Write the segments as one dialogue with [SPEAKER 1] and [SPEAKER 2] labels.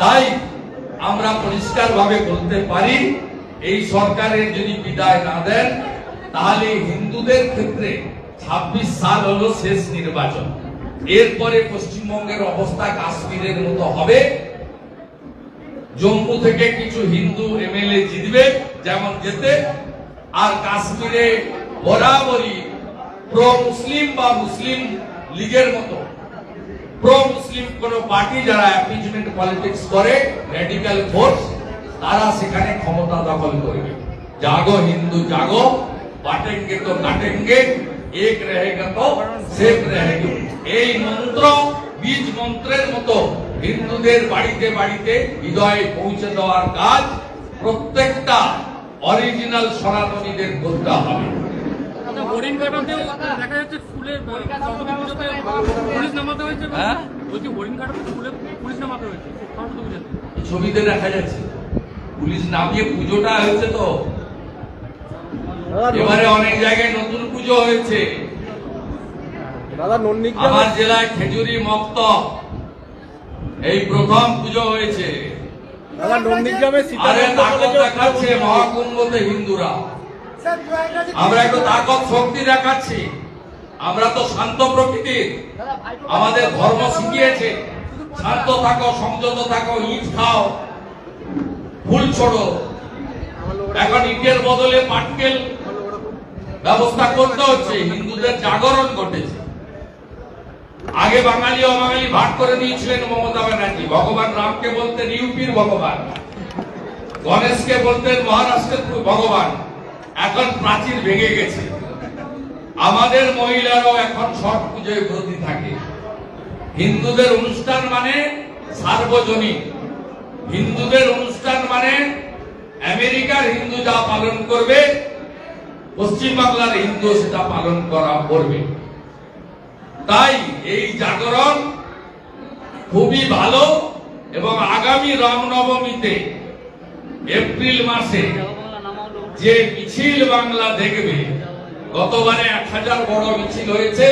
[SPEAKER 1] তাই আমরা পরিষ্কারভাবে বলতে পারি, এই সরকারের যদি বিদায় না দেন, তাহলে হিন্দুদের ক্ষেত্রে ছাব্বিশ সাল হলো শেষ নির্বাচন। এরপরে পশ্চিমবঙ্গের অবস্থা কাশ্মীরের মতো হবে। জম্মু থেকে কিছু হিন্দু এমএলএ জিতবে, যেমন যেতে আর কাশ্মীরে বরাবরই প্রো মুসলিম বা মুসলিম লীগের মতো প্রো মুসলিম কোন পার্টি যারা অ্যাপিজমেন্ট পলিটিক্স করে রেডিক্যাল ফোর্স তারা সেখানে ক্ষমতা দখল করবে। জাগো হিন্দু, জাগো, বাটেঙ্গে তো কাটেঙ্গে, এক রহেগা তো সেফ রহেগি। এই মন্ত্র, বীজ মন্ত্রের মতো হিন্দুদের বাড়িতে বাড়িতে হৃদয়ে পৌঁছে দেওয়ার কাজ প্রত্যেকটা অরিজিনাল সনাতনীদের করতে হবে।
[SPEAKER 2] বোরিং কাটাতেও দেখা যাচ্ছে পুলিশ নামাতে হয়েছে।
[SPEAKER 1] হ্যাঁ?
[SPEAKER 2] বলছি বোরিং কাটাতে স্কুলে পুলিশ নামাতে হয়েছে।
[SPEAKER 1] ছবিতে দেখা যাচ্ছে। পুলিশ নামিয়ে পুজোটা হয়েছে তো। এবারে অনেক জায়গায় নতুন পুজো হয়েছে।
[SPEAKER 3] দাদা
[SPEAKER 1] আমার জেলায় খেজুরি মক্ত। এই প্রথম পুজো হয়েছে।
[SPEAKER 3] দাদা নন্দিগ্রামে
[SPEAKER 1] দেখাচ্ছে মহাকুম্ভতে হিন্দুরা। আমরা একটু তাকত শক্তি দেখাচ্ছি। আমরা তো শান্ত প্রকৃতির। আমাদের ধর্ম শিখিয়েছে, শান্ত থাকো সংযত থাকো, ইট খাও, ফুল ছোড়ো। এখন ইটের বদলে পাটকেল ব্যবস্থা করতে হচ্ছে, হিন্দুদের জাগরণ ঘটেছে। আগে বাঙালি অবাঙালি ভাগ করে দিয়েছিলেন মমতা ব্যানার্জি। ভগবান রামকে বলতেন, ইউপির ভগবান। গণেশকে বলতেন, মহারাষ্ট্রের ভগবান। এখন প্রাচীর ভেঙে গেছে। আমাদের মহিলারাও এখন ছট পুজোয় ব্রতী থাকে। হিন্দুদের অনুষ্ঠান মানে সার্বজনীন। হিন্দুদের অনুষ্ঠান মানে আমেরিকার হিন্দু যা পালন করবে পশ্চিম বাংলার হিন্দু সেটা পালন করা করবে। তাই এই জাগরণ খুবই ভালো এবং আগামী রামনবমীতে, এপ্রিল মাসে যে মিছিল বাংলা দেখবে, গতবারে এক হাজার বড় মিছিল হয়েছে,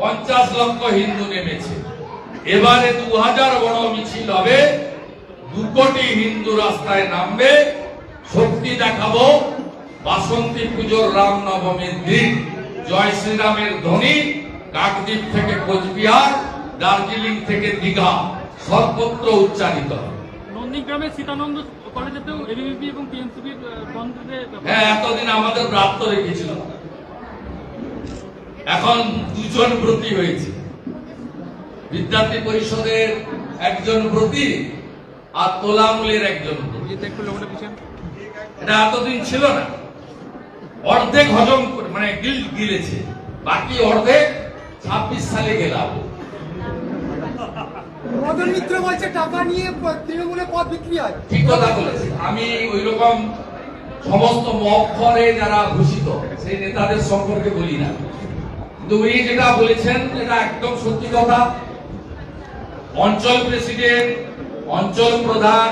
[SPEAKER 1] পঞ্চাশ লক্ষ হিন্দু নেমেছে। এবারে দু হাজার বড় মিছিল হবে, দু কোটি হিন্দু রাস্তায় নামবে, শক্তি দেখাবো, বাসন্তী পুজোর রামনবমীর দিন। জয় শ্রীরামের ধ্বনি, কাকদ্বীপ থেকে কোচবিহার, দার্জিলিং থেকে দীঘা, সর্বত্র উচ্চারিত
[SPEAKER 2] নন্দীগ্রামে সীতানন্দ কলেজেতেও এবিভিপি এবং টিএমসিপির
[SPEAKER 1] হ্যাঁ এতদিন আমাদের ব্রাত্য রেখেছিল। এখন দুজন ব্রতী হয়েছে। বিদ্যার্থী পরিষদের একজন ব্রতী আর তোলামূলের একজন এটা এতদিন ছিল না। অর্ধেক হজম করে মানে গিল গিলেছে। বাকি অর্ধেক ছাব্বিশ সালে গেলাম।
[SPEAKER 4] মদন মিত্র বলছে, টাকা নিয়ে তৃণমূলে পদ বিক্রি হয়।
[SPEAKER 1] ঠিক কথা বলেছে। আমি ওই রকম সমস্ত মক্ষরে যারা ভূষিত, সেই নেতাদের সম্পর্কে বলি না। কিন্তু উনি যেটা বলেছেন এটা একদম সত্যি কথা, অঞ্চল প্রেসিডেন্ট, অঞ্চল প্রধান,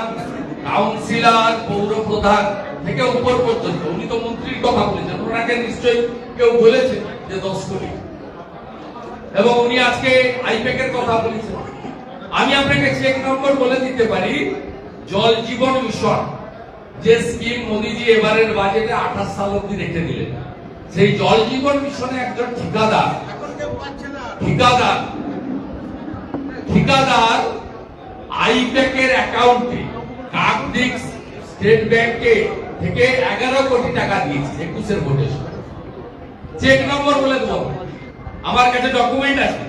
[SPEAKER 1] কাউন্সিলর, পৌর প্রধান থেকে উপর পর্যন্ত, উনি তো মন্ত্রীর কথা বলেছেন, ওনাকে নিশ্চয়ই কেউ বলেছে যে দশ কোটি। এবং উনি আজকে আইপ্যাকের কথা বলেছেন। আমি আপনাকে চেক নম্বর বলে দিতে পারি, জল জীবন মিশন, যে স্কিম মোদিজি এবারের বাজেটে আঠাশ সাল অব্দি রেখে দিলেন। সেই জল জীবন মিশনে একজন ঠিকাদার ঠিকাদার ঠিকাদার আইপ্যাকের অ্যাকাউন্টে কাকদিক স্টেট ব্যাংকে থেকে এগারো কোটি টাকা দিয়েছে, একুশের ভোটের চেক নম্বর বলে দেবো। আমার কাছে ডকুমেন্ট আছে।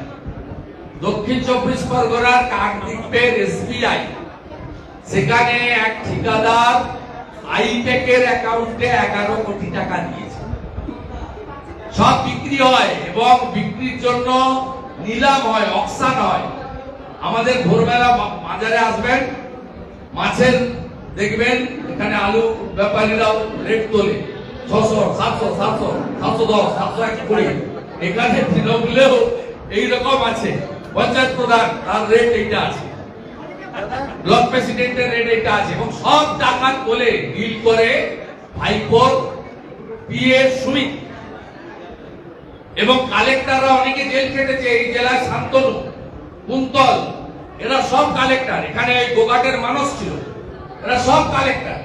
[SPEAKER 1] দক্ষিণ চব্বিশ পরগনার কাকদ্বীপের এসবিআই। সেখানে এক ঠিকাদার আইটেকের অ্যাকাউন্টে এগারো কোটি টাকা দিয়েছে। সব বিক্রি হয় এবং বিক্রির জন্য নিলাম হয়, অকশান হয়। আমাদের ভোরবেলা বাজারে আসবেন, মাছের দেখবেন, এখানে আলু ব্যাপারীরাও রেট তোলে। ছশো, সাতশো সাতশো সাতশো দশ, সাতশো এক কুড়ি। এখানে তৃণমূলেও এইরকম আছে। পঞ্চায়েত প্রধান, তার রেট এইটা আছে। ব্লক প্রেসিডেন্টের রেট এটা আছে। এবং সব টাকা বলে ডিল করে ভাইপোর পিএ সুমিত। এবং কালেক্টররা অনেকে জেল খেটেছে, এই জেলায় শান্তনু, কুন্তল, এরা সব কালেক্টর এখানে এই গোঘাটের মানুষ ছিল। এরা সব কালেক্টর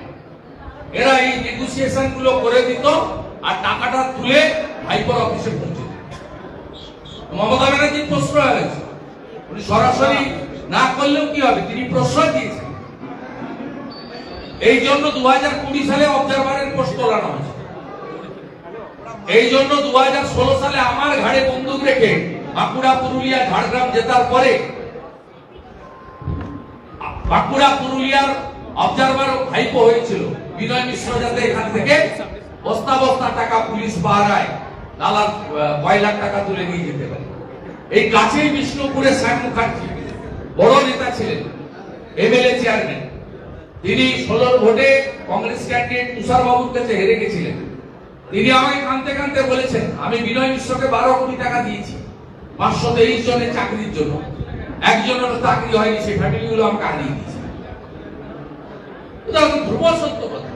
[SPEAKER 1] এরা এই নেগোসিয়েশনগুলো করে দিত আর টাকাটা তুলে হাইপার অফিসে পৌঁছে দিত। মমতা ব্যানার্জি প্রশ্রয় হয়েছে উনি সরাসরি না করলেও কি হবে? তিনি প্রশ্রয় দিয়েছেন। এই জন্য দু হাজার কুড়ি সালে অবজারভারের পোস্ট তোলানো হয়েছে। এই জন্য দু হাজার ষোলো সালে আমার ঘাড়ে বন্দুক রেখে বাঁকুড়া, পুরুলিয়া, ঝাড়গ্রাম জেতার পরে বাঁকুড়া, পুরুলিয়ার অবজারভার ভাইপো হয়েছিল। বিনয় মিশ্র যাতে এখান থেকে বস্তা বস্তা টাকা পুলিশ পাহারায়, লালার কয় লাখ টাকা তুলে নিয়ে যেতে পারে। এই কাছেই বিষ্ণুপুরে শ্যাম মুখার্জি বড় নেতা ছিলেন এমএলএ চেয়ারম্যান। তিনি ষোলোর ভোটে কংগ্রেস ক্যান্ডিডেট তুষার বাবুর কাছে হেরে গেছিলেন। তিনি আমাকে কানতে কানতে বলেছেন আমি বিনয় মিশ্রকে বারো কোটি টাকা দিয়েছি পাঁচশো তেইশ জনের চাকরির জন্য। একজনের চাকরি হয়নি সেই ফ্যামিলিগুলো আমাকে হারিয়ে দিয়েছে। ধ্রুব সত্য কথা।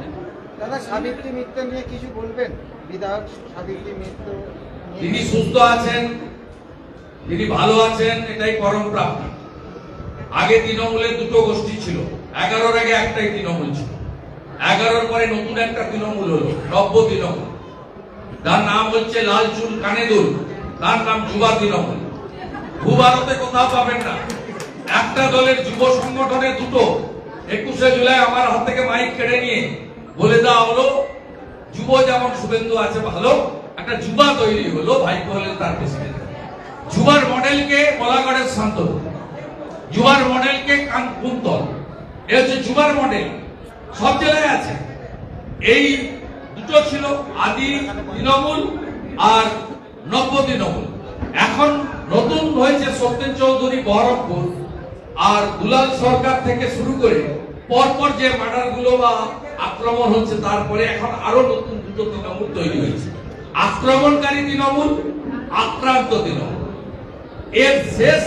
[SPEAKER 5] দাদা সাবিত্রী মিত্র নিয়ে কিছু বলবেন? বিধায়ক সাবিত্রী মিত্র
[SPEAKER 1] তিনি সুস্থ আছেন তিনি ভালো আছেন, এটাই পরম প্রাপ্তি। আগে তৃণমূলের দুটো গোষ্ঠী ছিল। এগারোর আগে একটাই তৃণমূল ছিল। এগারোর পরে নতুন একটা তৃণমূল হলো, নব্য তৃণমূল। তার নাম হচ্ছে লাল চুল কানেদুল তার নাম যুবা তৃণমূল। ভূভারতে কোথাও পাবেন না। একটা দলের যুব সংগঠনের দুটো। একুশে জুলাই আমার হাত থেকে মাইক কেড়ে নিয়ে বলে দেওয়া হলো, যুব যেমন শুভেন্দু আছে ভালো, একটা যুবা তৈরি হলো ভাইপো হলেন তার প্রেসিডেন্ট। যুবার মডেলকে বলাগড়ের শান্ত। যুবার মডেলকে কান কুন্তল। এ হচ্ছে যুবার মডেল। সব জেলায় আছে। এই দুটো ছিল আদি তৃণমূল আর নব্য তৃণমূল। এখন নতুন হয়েছে সত্যেন চৌধুরী, বহরমপুর। আর দুলাল সরকার থেকে শুরু করে পরপর যে মার্ডারগুলো বা আক্রমণ হচ্ছে তারপরে এখন আরও নতুন দুটো তৃণমূল তৈরি হয়েছে। আক্রমণকারী তৃণমূল, আক্রান্ত তৃণমূল। এর শেষ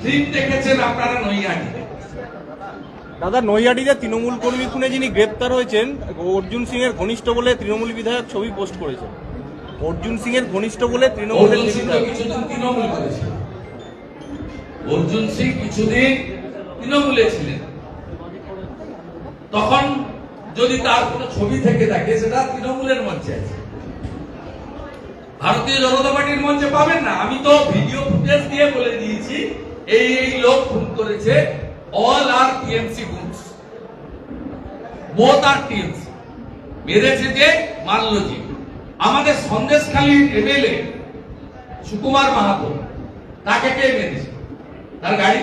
[SPEAKER 1] ফিল্ম দেখেছেন আপনারা নৈহাটিতে।
[SPEAKER 3] দাদা নৈয়াটিতে তৃণমূল কর্মী খুনে যিনি গ্রেপ্তার হয়েছেন অর্জুন সিং এর ঘনিষ্ঠ বলে তৃণমূল বিধায়ক ছবি পোস্ট করেছেন অর্জুন সিং এর ঘনিষ্ঠ বলে
[SPEAKER 1] তৃণমূল অর্জুন সিং কিছুদিন তৃণমূলে ছিলেন। তখন যদি তার কোনো ছবি থেকে থাকে সেটা তৃণমূলের মঞ্চে আছে। ভারতীয় জনতা পার্টির মঞ্চে পাবেন না। আমি তো ভিডিও ফুটেজ দিয়ে বলে দিয়েছি, এই এই লোক খুন করেছে all are TMC goods both are TMC মেরেছে যে মারল যে আমাদের সন্দেশখালীর এমএলএ সুকুমার মাহাতো, তাকে কে মেরেছে? তার গাড়ি?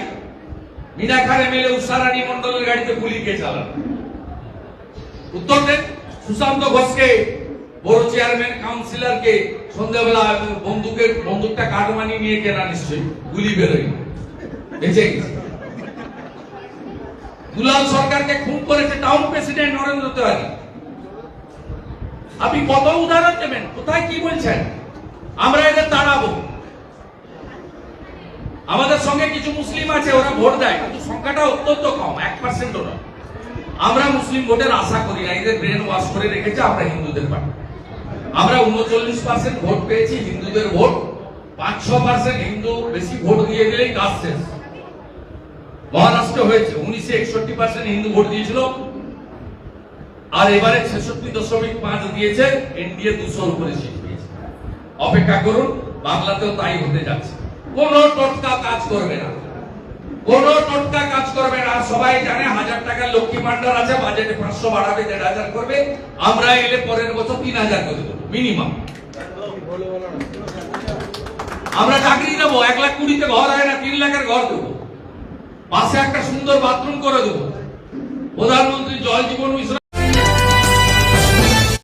[SPEAKER 1] মিনাখার এমএলএ, উষারানী মন্ডলের গাড়িতে গুলি কে চালানো উত্তর দেন সুশান্ত ঘোষকে বড় চেয়ারম্যান কাউন্সিলরকে সন্ধ্যাবেলা বন্দুকের বন্দুকটা কাটমানি নিয়ে কেনা নিশ্চয়ই, গুলি বেরোয়। বেঁচে গেছে। দুলাল সরকারকে খুন করেছে টাউন প্রেসিডেন্ট নরেন্দ্র তিওয়ারি। আপনি কত উদাহরণ দেবেন? কোথায় কি বলছেন? আমরা এদের তাড়াবো আমাদের সঙ্গে কিছু মুসলিম আছে, ওরা ভোট দেয়, কিন্তু সংখ্যাটা অত্যন্ত কম, এক পার্সেন্টও নয়। আমরা মুসলিম ভোটের আশা করি না, এদের ব্রেন ওয়াশ করে রেখেছে আমরা হিন্দুদের পার্টি। আমরা উনচল্লিশ পার্সেন্ট ভোট পেয়েছি, হিন্দুদের ভোট। পাঁচ ছ পার্সেন্ট হিন্দু বেশি ভোট দিয়ে দিলেই কাজ শেষ। মহারাষ্ট্র হয়েছে, উনিশে একষট্টি পার্সেন্ট হিন্দু ভোট দিয়েছিল। আর এবারে ছেষট্টি দশমিক পাঁচ দিয়েছে, এনডিএ দুশোর উপরে সিট পেয়েছে। অপেক্ষা করুন, বাংলাতেও তাই হতে যাচ্ছে। কোন টোটকা কাজ করবে না। কোন টোটকা কাজ করবে না। সবাই জানে হাজার টাকার লক্ষ্মী ভান্ডার আছে বাজেটে পাঁচশো বাড়াবে, দেড় হাজার করবে। আমরা এলে পরের বছর তিন হাজার করে দেবো মিনিমাম আমরা চাকরি দেবো এক লাখ কুড়িতে ঘর হয় না, তিন লাখের ঘর দেবো। পাশে একটা সুন্দর বাথরুম করে দেবো। প্রধানমন্ত্রী জল জীবন মিশন